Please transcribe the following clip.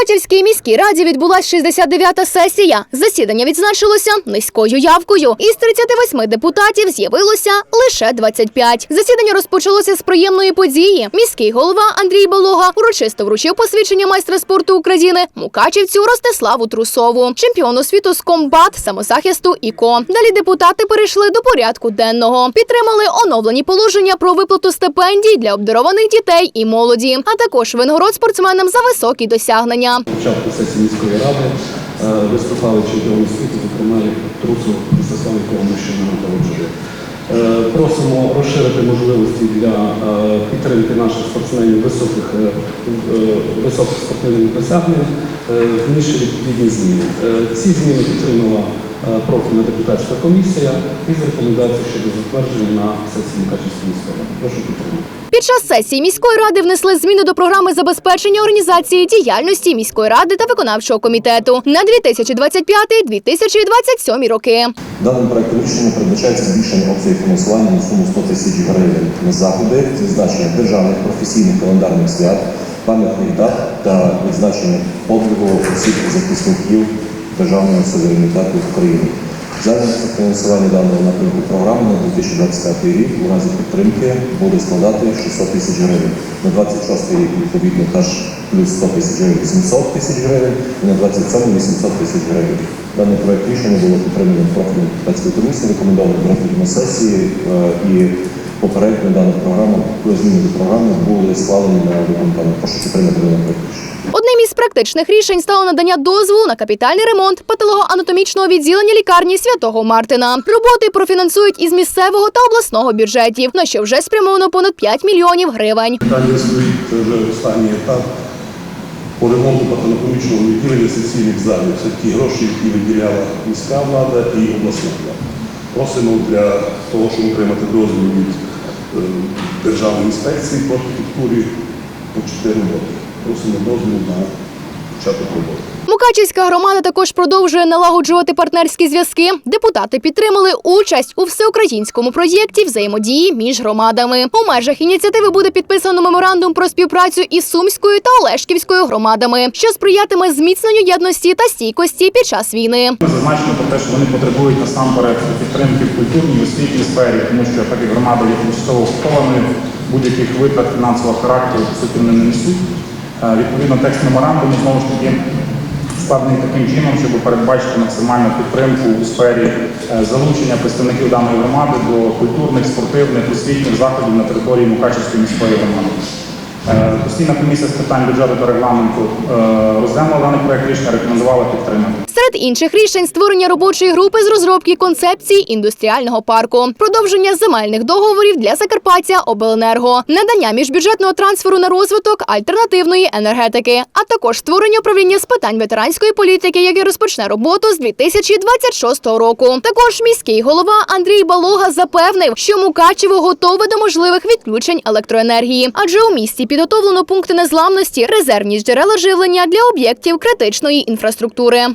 Мукачівській міській раді відбулась 69-та сесія. Засідання відзначилося низькою явкою. Із 38 депутатів з'явилося лише 25. Засідання розпочалося з приємної події. Міський голова Андрій Балога урочисто вручив посвідчення майстра спорту України Мукачівцю Ростиславу Трусову, чемпіону світу з комбат, самозахисту ІКО. Далі депутати перейшли до порядку денного. Підтримали оновлені положення про виплату стипендій для обдарованих дітей і молоді, а також винагород спортсменам за високі досягнення. На початку сесії міської ради е, виступали чемпіони світу, зокрема трусу Ростислав, якого ми ще не нагороджували. Е, Просимо розширити можливості для е, підтримки наших спортсменів високих, високих спортивних досягнень, внішні відповідні зміни. Ці зміни підтримала профільна депутатська комісія із рекомендацією щодо затвердження на сесії міської ради. Прошу підтримати. Під час сесії міської ради внесли зміни до програми забезпечення організації діяльності міської ради та виконавчого комітету на 2025-2027 роки. Даним проектом рішення передбачається збільшення обсягів фінансування на суму 100 тисяч гривень на заходи з відзначення державних професійних календарних свят, пам'ятних дат та відзначення подвигу осіб захисників державного суверенітету України. Загальне фінансування даного напрямку програми на 2025 рік у разі підтримки буде складати 600 тисяч гривень. На 26 рік відповідно теж плюс 100 тисяч гривень 700 тисяч гривень і на 27 800 тисяч гривень. Даний проект рішення було підтримано профільною депутатською комісією, рекомендовано профіль сесії е, і попередньо дана програма, зміни до програми були схвалені на виконкомі. Прошу підтримати даний проект рішення. Практичних рішень стало надання дозволу на капітальний ремонт патологоанатомічного відділення лікарні святого Мартина. Роботи профінансують із місцевого та обласного бюджетів, на що вже спрямовано понад 5 мільйонів гривень. Стоїть це вже останній етап по ремонту патанатомічного відділення сесійних залів. Це ті гроші, які виділяла міська влада і обласна влада. Просимо для того, щоб отримати дозвіл від е, Державної інспекції по архітектурі почати роботи. Просимо дозвіл на початок роботи. Мукачівська громада також продовжує налагоджувати партнерські зв'язки. Депутати підтримали участь у всеукраїнському проєкті взаємодії між громадами. У межах ініціативи буде підписано меморандум про співпрацю із Сумською та Олешківською громадами, що сприятиме зміцненню єдності та стійкості під час війни. Зазначено про те, що вони потребують насамперед підтримки в культурній освітній сфері, тому що так як громада є тимчасово окупованою, будь-яких витрат фінансового характеру по суті не несуть. Е, Відповідно, текст меморандуму знову ж таки складений таким чином, щоб передбачити максимальну підтримку у сфері е, залучення представників даної громади до культурних, спортивних, освітніх заходів на території Мукачівської міської громади. Е, Постійна комісія з питань бюджету та регламенту розглянула даний проект рішення, рекомендувала підтримати. Серед інших рішень створення робочої групи з розробки концепції індустріального парку, продовження земельних договорів для Закарпаття Обленерго, надання міжбюджетного трансферу на розвиток альтернативної енергетики, а також створення управління з питань ветеранської політики, яке розпочне роботу з 2026 року. Також міський голова Андрій Балога запевнив, що Мукачево готове до можливих відключень електроенергії, адже у місті підготовлено пункти незламності, резервні джерела живлення для об'єктів критичної інфраструктури.